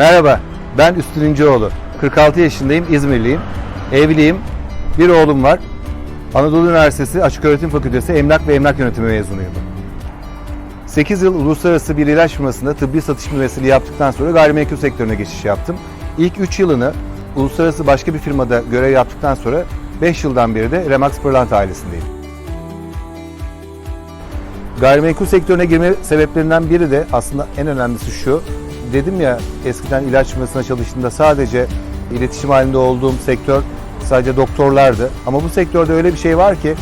Merhaba, ben Üstün İnceoğlu. 46 yaşındayım, İzmirliyim. Evliyim, bir oğlum var. Anadolu Üniversitesi Açıköğretim Fakültesi Emlak ve Emlak Yönetimi mezunuyum. 8 yıl uluslararası bir ilaç firmasında tıbbi satış mümessili yaptıktan sonra gayrimenkul sektörüne geçiş yaptım. İlk 3 yılını uluslararası başka bir firmada görev yaptıktan sonra 5 yıldan beri de Remax Pırlanta ailesindeyim. Gayrimenkul sektörüne girme sebeplerinden biri de aslında en önemlisi şu. Dedim ya eskiden ilaç firmasına çalıştığımda sadece iletişim halinde olduğum sektör sadece doktorlardı. Ama bu sektörde öyle bir şey var ki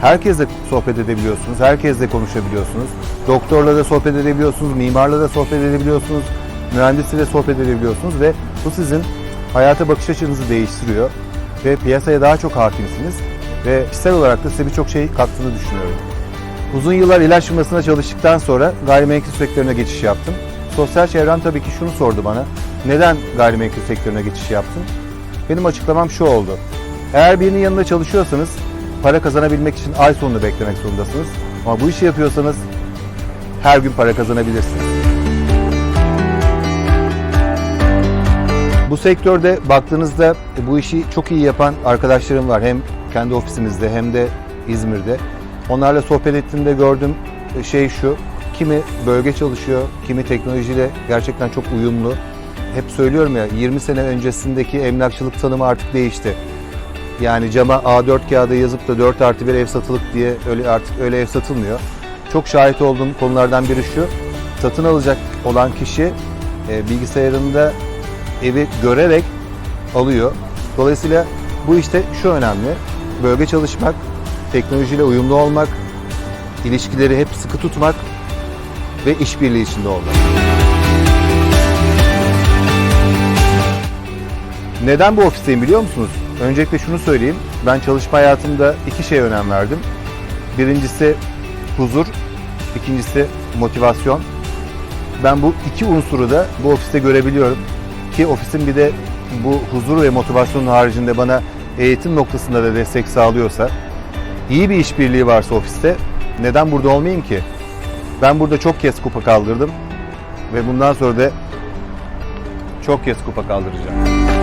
herkesle sohbet edebiliyorsunuz, herkesle konuşabiliyorsunuz. Doktorla da sohbet edebiliyorsunuz, mimarla da sohbet edebiliyorsunuz, mühendisle de sohbet edebiliyorsunuz ve bu sizin hayata bakış açınızı değiştiriyor ve piyasaya daha çok hakimsiniz ve kişisel olarak da size birçok şey kattığını düşünüyorum. Uzun yıllar ilaç firmasında çalıştıktan sonra gayrimenkul sektörüne geçiş yaptım. Sosyal çevrem tabii ki şunu sordu bana. Neden gayrimenkul sektörüne geçiş yaptın? Benim açıklamam şu oldu. Eğer birinin yanında çalışıyorsanız para kazanabilmek için ay sonunu beklemek zorundasınız. Ama bu işi yapıyorsanız her gün para kazanabilirsiniz. Bu sektörde baktığınızda bu işi çok iyi yapan arkadaşlarım var. Hem kendi ofisimizde hem de İzmir'de. Onlarla sohbet ettiğimde gördüğüm şey şu. Kimi bölge çalışıyor, kimi teknolojiyle gerçekten çok uyumlu. Hep söylüyorum ya 20 sene öncesindeki emlakçılık tanımı artık değişti. Yani cama A4 kağıda yazıp da 4 artı bir ev satılık diye öyle artık öyle ev satılmıyor. Çok şahit olduğum konulardan biri şu. Satın alacak olan kişi e, bilgisayarında evi görerek alıyor. Dolayısıyla bu işte şu önemli. Bölge çalışmak, teknolojiyle uyumlu olmak, ilişkileri hep sıkı tutmak ve işbirliği içinde olmak. Neden bu ofisteyim biliyor musunuz? Öncelikle şunu söyleyeyim. Ben çalışma hayatımda iki şeye önem verdim. Birincisi huzur, ikincisi motivasyon. Ben bu iki unsuru da bu ofiste görebiliyorum. Ki ofisin bir de bu huzur ve motivasyonun haricinde bana eğitim noktasında da destek sağlıyorsa, iyi bir işbirliği varsa ofiste neden burada olmayayım ki? Ben burada çok kez kupa kaldırdım ve bundan sonra da çok kez kupa kaldıracağım.